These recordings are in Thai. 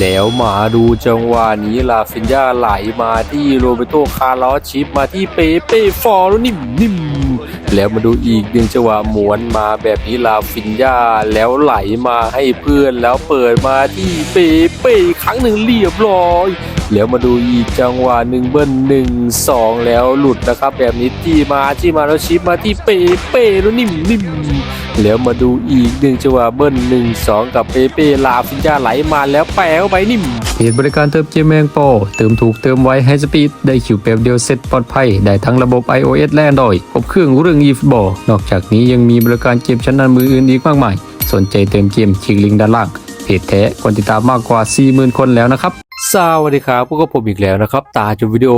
แล้วมาดูจังหวะนี้ลาฟินยาไหลมาที่โรเบโตคาร์ลอสชิปมาที่เปเป้ฟอร์แล้วนิ่มนิ่มแล้วมาดูอีกหนึ่งจังหวะหมวนมาแบบนี้ลาฟินยาแล้วไหลมาให้เพื่อนแล้วเปิดมาที่เปเป้ครั้งหนึ่งเรียบร้อย แล้วมาดูอีกจังหวะหนึ่งเบิ้ลหนึ่งสองแล้วหลุดนะครับ แบบนี้ที่มาที่มาแล้วชิปมาที่เปเป้แล้วนิ่มนิ่ม แล้วมาดูอีกหนึ่งจังหวะเบิ้ลหนึ่งสองกับเปเป้ลาฟินจาไหลมาแล้วแปะเข้าไปนิ่มเพจบริการเติมเกมแมงโปเติมถูกเติมไวให้สปีดได้คิวเปลเดียวเซ็ตปลอดภัย ได้ทั้งระบบ iOS และ Android ครบเครื่องเรื่อง e ีฟบอลนอกจากนี้ยังมีบริการเกมชั้นนำมืออื่นอีกมากมาย สนใจเติมเกมคลิกลิงก์ด้านล่างเพจแท้คนติดตามมากกว่า 40,000 คนแล้วนะครับ สวัสดีครับพวกบผมอีกแล้วนะครับ ตาจุวิดีโอ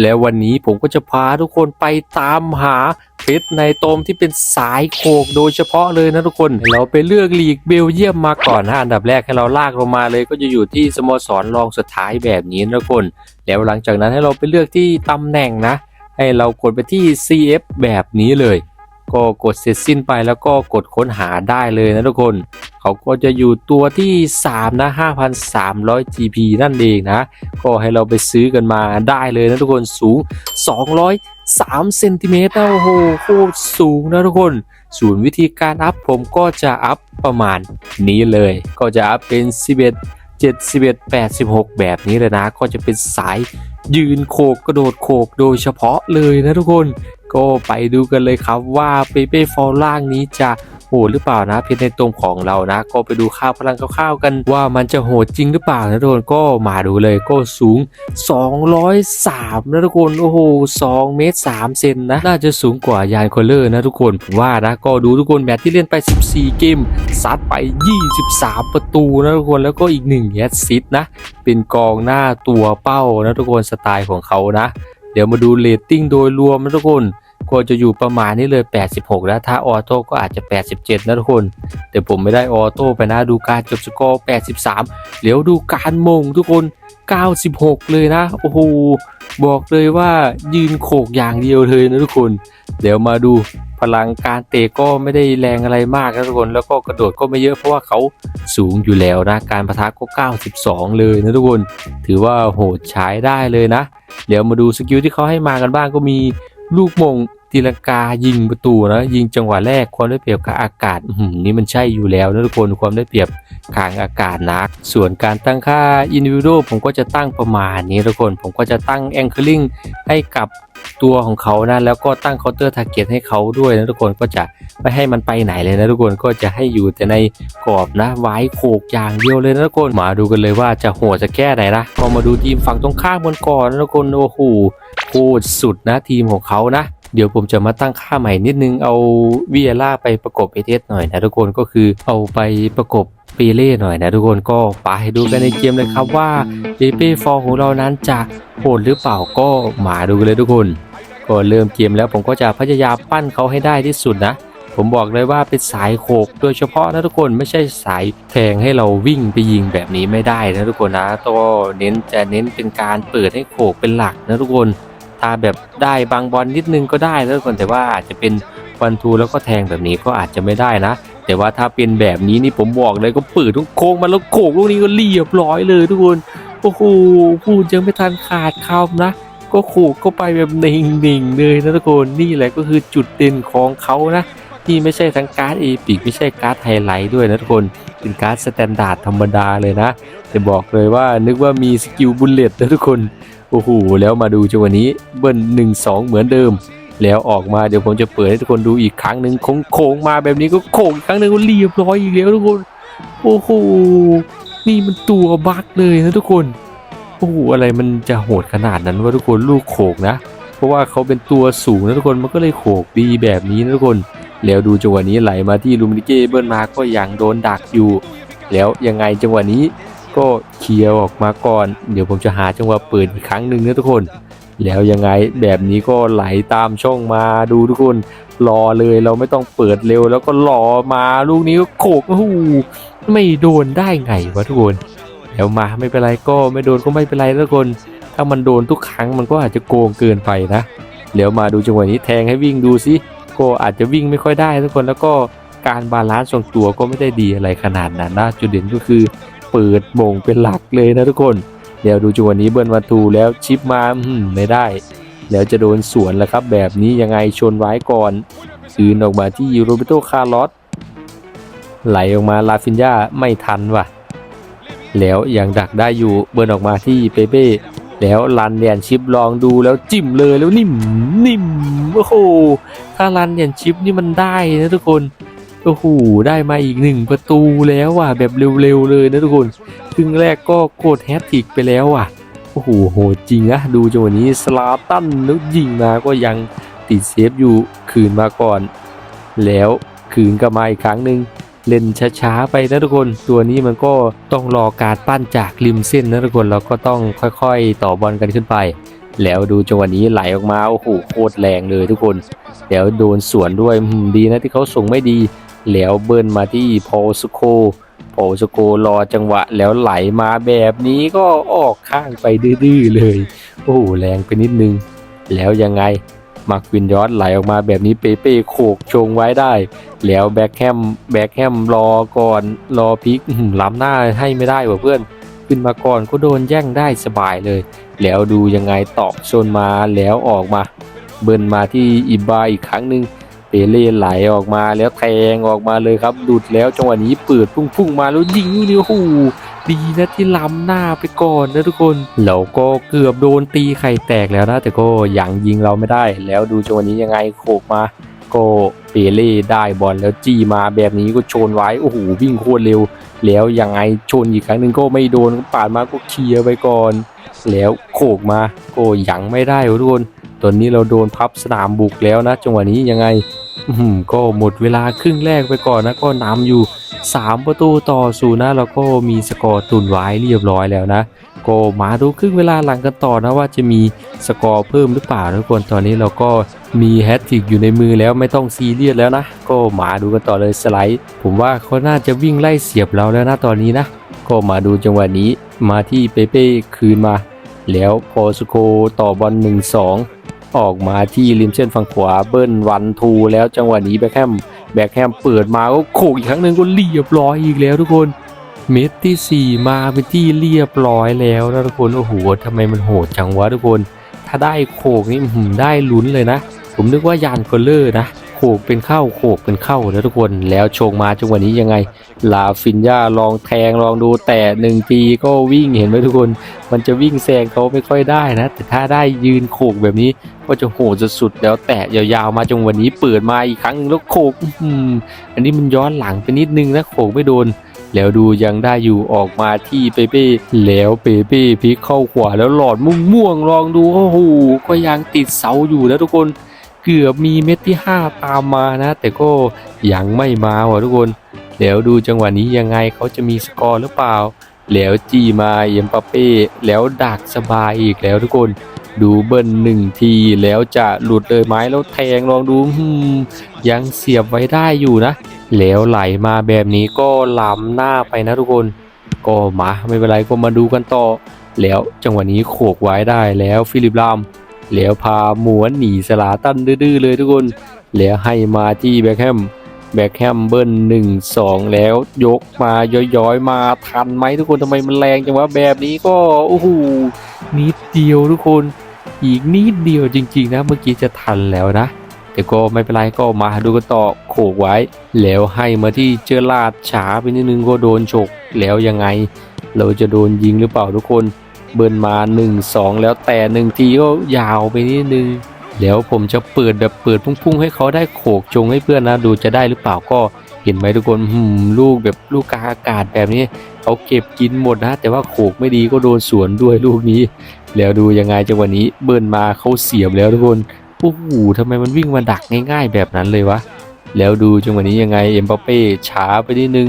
แล้ววันนี้ผมก็จะพาทุกคนไปตามหาเพชรในตมที่เป็นสายโขกโดยเฉพาะเลยนะทุกคน เราไปเลือกลีกเบลเยียมมาก่อนนะอันดับแรกให้เราลากลงมาเลยก็จะอยู่ที่สโมสรรองสุดท้ายแบบนี้นะทุกคน แล้วหลังจากนั้นให้เราไปเลือกที่ตำแหน่งนะ ให้เรากดไปที่ CF แบบนี้เลย ก็กดเสร็จสิ้นไปแล้วก็กดค้นหาได้เลยนะทุกคน เขาก็จะอยู่ตัวที่ 3 นะ 5,300 GP นั่นเองนะ ก็ให้เราไปซื้อกันมาได้เลยนะทุกคนสูง 203เซนติเมตรนะโอ้โหโคตรสูงนะทุกคน ส่วนวิธีการอัพผมก็จะอัพประมาณนี้เลย ก็จะอัพเป็น 11 71 86 แบบนี้เลยนะ ก็จะเป็นสายยืนโขกกระโดดโขกโดยเฉพาะเลยนะทุกคน ก็ไปดูกันเลยครับว่าเปเป้ฟอลล่างนี้จะ ดหรือเปล่านะเพชรในตรงของเรานะ ก็ไปดูค่าพลังคร่าวๆกันว่ามันจะโหดจริงหรือเปล่านะทุกคนก็มาดูเลยก็สูง 203นะทุกคนโอ้โห2เมตร3เซนนะน่าจะสูงกว่ายานโคลเลอร์นะทุกคนผมว่านะก็ดูทุกคนแมตช์ที่เล่นไป 14 เกมซัดไป 23 ประตูนะทุกคนแล้วก็อีก1แอสซิสต์นะ เป็นกองหน้าตัวเป้านะทุกคนสไตล์ของเขานะ เดี๋ยวมาดูเรตติ้งโดยรวมนะทุกคน ก็จะอยู่ประมาณนี้เลย 86 แล้ว ถ้าออโต้ก็อาจจะ 87 นะทุกคน แต่ผมไม่ได้ออโต้ไปนะ ดูการจบสกอร์ 83เดี๋ยวดูการมงทุกคน 96 เลยนะ โอ้โห บอกเลยว่ายืนโขกอย่างเดียวเลยนะทุกคน เดี๋ยวมาดูพลังการเตะก็ไม่ได้แรงอะไรมากนะทุกคน แล้วก็กระโดดก็ไม่เยอะเพราะว่าเขาสูงอยู่แล้วนะ การประทะก็ 92 เลยนะทุกคน ถือว่าโหดใช้ได้เลยนะ เดี๋ยวมาดูสกิลที่เขาให้มากันบ้างก็มี ลูกมงตีลังกายิงประตูนะยิงจังหวะแรกความได้เปรียบกับอากาศหืมนี่มันใช่อยู่แล้วนะทุกคนความได้เปรียบกางอากาศนัก ส่วนการตั้งค่าอินดิวิโดผมก็จะตั้งประมาณนี้ทุกคนผมก็จะตั้ง anchoring ให้กับ ตัวของเขานะแล้วก็ตั้ง counter target ให้เขาด้วยนะทุกคนก็จะไม่ให้มันไปไหนเลยนะทุกคนก็จะให้อยู่แต่ในกรอบนะไว้โขกอย่างเดียวเลยนะทุกคนมาดูกันเลยว่าจะโหดจะแก้ไหนนะพอมาดูทีมฝั่งตรงข้ามกันก่อนนะทุกคนโอ้โหโคตรสุดนะทีมของเขานะเดี๋ยวผมจะมาตั้งค่าใหม่นิดนึงเอาวิเอล่าไปประกบเอเทสหน่อยนะทุกคนก็คือเอาไปประกบ ปเล่หน่อยนะทุกคนก็ไปดูกันในเกมเลยครับว่าเปเป้ฟอร์ของเรานั้นจะโหดหรือเปล่าก็มาดูกันเลยทุกคนก็เริ่มเกมแล้วผมก็จะพยายามปั้นเขาให้ได้ที่สุดนะ ผมบอกเลยว่าเป็นสายโขกโดยเฉพาะนะทุกคนไม่ใช่สายแทงให้เราวิ่งไปยิงแบบนี้ไม่ได้นะทุกคนนะก็เน้นจะเน้นเป็นการเปิดให้โขกเป็นหลักนะทุกคนถ้าแบบได้บางบอลนิดนึงก็ได้นะทุกคนแต่ว่าอาจจะเป็นฟันทูแล้วก็แทงแบบนี้ก็อาจจะไม่ได้นะ แต่ว่าถ้าเป็นแบบนี้นี่ผมบอกเลยก็เปิดทุกโค้งมาแล้วโขกลูกนี้ก็เรียบร้อยเลยทุกคนโอ้โหพูดยังไม่ทันขาดคำนะ ก็โขกก็ไปแบบนิ่งๆเลยนะทุกคนนี่แหละก็คือจุดเด่นของเขานะที่ไม่ใช่ทั้งการ์ดเอพิกไม่ใช่การ์ดไฮไลท์ด้วยนะทุกคนเป็นการ์ดสแตนดาร์ดธรรมดาเลยนะ แต่บอกเลยว่านึกว่ามีสกิลบุลเลตนะทุกคนโอ้โหแล้วมาดูจังหวะนี้เบิ้ลหนึ่งสองเหมือนเดิม แล้วออกมาเดี๋ยวผมจะเปิดให้ทุกคนดูอีกครั้งหนึ่งโค้งโค้งมาแบบนี้ก็โค้งอีกครั้งหนึ่งก็เรียบร้อยอีกแล้วทุกคน โอ้โห นี่มันตัวบั๊กเลยนะทุกคน โอ้โหอะไรมันจะโหดขนาดนั้นวะทุกคนลูกโขกนะ เพราะว่าเขาเป็นตัวสูงนะทุกคนมันก็เลยโขกดีแบบนี้นะทุกคน แล้วดูจังหวะนี้ไหลมาที่ลูมินิเก้เบิ้ลมาก็ยังโดนดักอยู่ แล้วยังไงจังหวะนี้ก็เคลียร์ออกมาก่อน เดี๋ยวผมจะหาจังหวะเปิดอีกครั้งหนึ่งนะทุกคน แล้วยังไงแบบนี้ก็ไหลตามช่องมาดูทุกคน รอเลยเราไม่ต้องเปิดเร็วแล้วก็รอมาลูกนี้ก็โขกโอ้โหไม่โดนได้ไงวะทุกคนแล้วมาไม่เป็นไรก็ไม่โดนก็ไม่เป็นไรทุกคน ถ้ามันโดนทุกครั้งมันก็อาจจะโกงเกินไปนะเดี๋ยวมาดูจังหวะนี้แทงให้วิ่งดูสิก็อาจจะวิ่งไม่ค่อยได้ทุกคนแล้วก็การบาลานซ์ทรงตัวก็ไม่ได้ดีอะไรขนาดนั้นนะจุดเด่นก็คือเปิดบ่งเป็นหลักเลยนะทุกคน เดี๋ยวดูจังหวะนี้เบิร์นมาตูแล้วชิปมาอืมไม่ได้ แล้วจะโดนสวนแล้วครับ แบบนี้ยังไงชนไว้ก่อนคืนออกมาที่โรเบโตคาร์ลอสไหลออกมาลาฟินยาไม่ทันว่ะ แล้วยังดักได้อยู่เบิร์นออกมาที่เปเป้แล้วลันเดียนชิปลองดูแล้วจิ้มเลยแล้วนิ่มนิ่มโอ้โหถ้าลันเดียนชิปนี่มันได้นะทุกคนโอ้โหได้มาอีกหนึ่งประตูแล้วว่ะแบบเร็วๆเลยนะทุกคน ครึ่งแรกก็โคตรแฮตทริกไปแล้วว่ะ โอ้โหโหดจริงนะ ดูจังหวะนี้สลาตันแล้วยิงมาก็ยังติดเซฟอยู่คืนมาก่อน แล้วคืนกลับมาอีกครั้งหนึ่งเล่นช้าๆไปนะทุกคน ตัวนี้มันก็ต้องรอการปั้นจากริมเส้นนะทุกคนเราก็ต้องค่อยๆ ต่อบอลกันขึ้นไป แล้วดูจังหวะนี้ไหลออกมาโอ้โหโคตรแรงเลยทุกคนแล้วโดนสวนด้วยดีนะที่เขาส่งไม่ดี แล้วเบิร์นมาที่พอลสโค โอสโกรอจังหวะแล้วไหลมาแบบนี้ก็ออกข้างไปดื้อๆเลย โอ้โหแรงไปนิดนึง แล้วยังไงมาร์ควินยอดไหลออกมาแบบนี้เปเป้โขกชงไว้ได้ แล้วแบ็คแฮมแบ็คแฮมรอก่อนรอพิกล้ำหน้าให้ไม่ได้ว่ะเพื่อน ขึ้นมาก่อนก็โดนแย่งได้สบายเลย แล้วดูยังไงตอกโซนมาแล้วออกมา เบินมาที่อิบาอีกครั้งหนึ่ง ปเล่ไหลออกมาแล้วแทงออกมาเลยครับดุดแล้วจังหวะนี้เปิดพุ่งๆมาแล้วยิงนี่โอ้ดีนะที่ล้ำหน้าไปก่อนนะทุกคนเราก็เกือบโดนตีไข่แตกแล้วนะแต่ก็ยังยิงเราไม่ได้ แล้วดูจังหวะนี้ยังไงโขกมาก็เปเล่ได้บอลแล้วจี้มาแบบนี้ก็ชนไว้โอ้โหวิ่งโคตรเร็ว แล้วยังไงชนอีกครั้งหนึ่งก็ไม่โดนปาดมาก็เคลียร์ไปก่อน แล้วโขกมาก็ยังไม่ได้ทุกคนตอนนี้เราโดนพับสนามบุกแล้วนะจังหวะนี้ยังไง ก็หมดเวลาครึ่งแรกไปก่อนนะก็นำอยู่ 3 ประตูต่อศูนย์นะแล้วก็มีสกอร์ตุนไว้เรียบร้อยแล้วนะ ก็มาดูครึ่งเวลาหลังกันต่อนะว่าจะมีสกอร์เพิ่มหรือเปล่าทุกคนตอนนี้เราก็มีแฮตทริกอยู่ในมือแล้วไม่ต้องซีเรียสแล้วนะ ก็มาดูกันต่อเลยสไลด์ ผมว่าเขาน่าจะวิ่งไล่เสียบเราแล้วนะตอนนี้นะ ก็มาดูจังหวะนี้มาที่เปเป้คืนมา แล้วพอสโกต่อบอล1-2 ออกมาที่ริมเส้นฝั่งขวาเบิ้ลวันทูแล้วจังหวะนี้แบ็คแฮมแบ็คแฮมเปิดมาก็โขกอีกครั้งหนึ่งก็เรียบร้อยอีกแล้วทุกคนเม็ดที่ 4 มาเป็นที่เรียบร้อยแล้วนะทุกคนโอ้โหทำไมมันโหดจังวะทุกคน ถ้าได้โขกนี่อื้อหือได้ลุ้นเลยนะ ผมนึกว่ายานคอลเลอร์นะ กเป็นเข้าโขกเป็นเข้านะทุกคนแล้วโชงมาจังหวะนี้ยังไง ลาฟินยาลองแทงลองดูแต่หนึ่งทีก็วิ่งเห็นไหมทุกคน มันจะวิ่งแซงเขาไม่ค่อยได้นะ แต่ถ้าได้ยืนโขกแบบนี้ก็จะโหดสุดๆแล้วแตะยาวๆมาจนวันนี้เปิดมาอีกครั้งนึงแล้วโขกอันนี้มันย้อนหลังไปนิดนึงนะโขกไม่โดนแล้วดูยังได้อยู่ออกมาที่เปเป้แล้วเปเป้พลิกเข้าขวาแล้วหลอดม่งม่วงๆลองดูโอ้โหก็ยังติดเสาอยู่นะทุกคน เกือบมีเม็ดที่ 5 ตามมานะ แต่ก็ยังไม่มาว่ะทุกคนแล้วดูจังหวะนี้ยังไงเขาจะมีสกอร์หรือเปล่า แล้วจีมาเอ็มปาเป้แล้วดักสบายอีกแล้วทุกคนดูเบิ้ลหนึ่งที แล้วจะหลุดเลยไหมแล้วแทงลองดูยังเสียบไว้ได้อยู่นะ แล้วไหลมาแบบนี้ก็ล้ำหน้าไปนะทุกคน ก็มาไม่เป็นไรก็มาดูกันต่อ แล้วจังหวะนี้โขกไว้ได้แล้วฟิลิปลาม แล้วพาหมวนหนีสลาตันดื้อเลยทุกคน แล้วให้มาที่แบ็คแฮมแบ็คแฮมเบิ้ลหนึ่งสองแล้วยกมาย้อยๆมาทันไหมทุกคนทำไมมันแรงจังวะแบบนี้ก็โอ้โหนิดเดียวทุกคน อีกนิดเดียวจริง ๆ นะ เมื่อกี้จะทันแล้วนะ แต่ก็ไม่เป็นไรก็มาดูกันต่อโขกไว้ แล้วให้มาที่เจอลาดช้าไปนิดนึงก็โดนฉกแล้วยังไง เราจะโดนยิงหรือเปล่าทุกคน เบิร์นมา 1 2 แล้วแต่หนึ่งทีก็ยาวไปนิดนึงแล้วผมจะเปิดแบบเปิดพุ่งๆ ให้เขาได้โขกจงให้เพื่อนนะ ดูจะได้หรือเปล่าก็เห็นไหมทุกคนหืมลูกแบบลูกกาอากาศแบบนี้เขาเก็บกินหมดนะ แต่ว่าโขกไม่ดีก็โดนสวนด้วยลูกนี้ แล้วดูยังไงจังหวะนี้เบิร์นมาเขาเสียบแล้วทุกคนโอ้โหทำไมมันวิ่งมาดักง่าย ๆ แบบนั้นเลยวะแล้วดูจังหวะนี้ยังไงเอ็มบัปเป้ช้าไปนิดนึง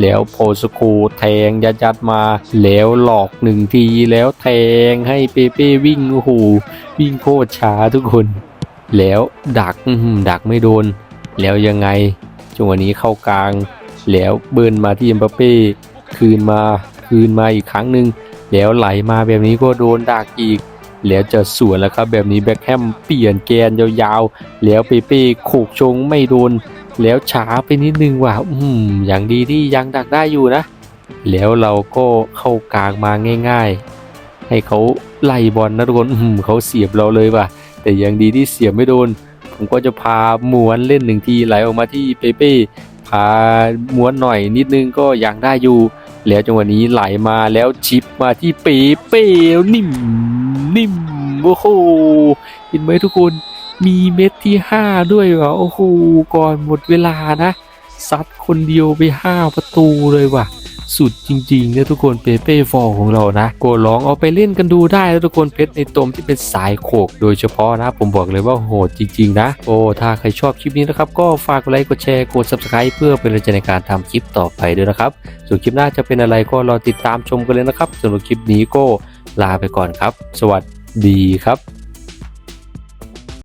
แล้วโพสโคแทงยัดยัดมา แล้วหลอกหนึ่งทีแล้วแทงให้เปเป้วิ่งโอ้โหวิ่งโคตรช้าทุกคน แล้วดักดักไม่โดน แล้วยังไงจังหวะนี้เข้ากลาง แล้วเบิร์นมาที่เอ็มบัปเป้คืนมาคืนมาอีกครั้งหนึ่งแล้วไหลมาแบบนี้ก็โดนดักอีก แล้วจะสวนแล้วครับแบบนี้แบ็คแฮมเปลี่ยนแกนยาวๆ แล้วเปเป้โขกชงไม่โดน แล้วช้าไปนิดนึงว่ะอืมอย่างดีที่ยังดักได้อยู่นะ แล้วเราก็เข้ากลางมาง่าย ๆ ให้เขาไล่บอลนะทุกคนอื้อหือเขาเสียบเราเลยว่ะ แต่ยังดีที่เสียบไม่โดน ผมก็จะพาม้วนเล่นหนึ่งทีไหลออกมาที่เปเป้พาม้วนหน่อยนิดนึงก็ยังได้อยู่ แล้วจังหวะนี้ไหลมาแล้วชิปมาที่เปเป้นิ่มนิ่มโอ้โหเห็นไหมทุกคน มีเม็ดที่5ด้วยว่ะโอ้โหก่อนหมดเวลานะซัดคนเดียวไป5ประตูเลยว่ะ สุดจริงๆนะทุกคนเปเป้ฟอร์ของเรานะก็ลองเอาไปเล่นกันดูได้นะทุกคนเพชรในตมที่เป็นสายโขกโดยเฉพาะนะ ผมบอกเลยว่าโหดจริง ๆ นะ โอ้ถ้าใครชอบคลิปนี้นะครับ ก็ฝากกดไลค์กดแชร์กด subscribe เพื่อเป็นแรงใจในการทำคลิปต่อไปด้วยนะครับ ส่วนคลิปหน้าจะเป็นอะไรก็รอติดตามชมกันเลยนะครับสำหรับคลิปนี้ก็ลาไปก่อนครับ สวัสดีครับ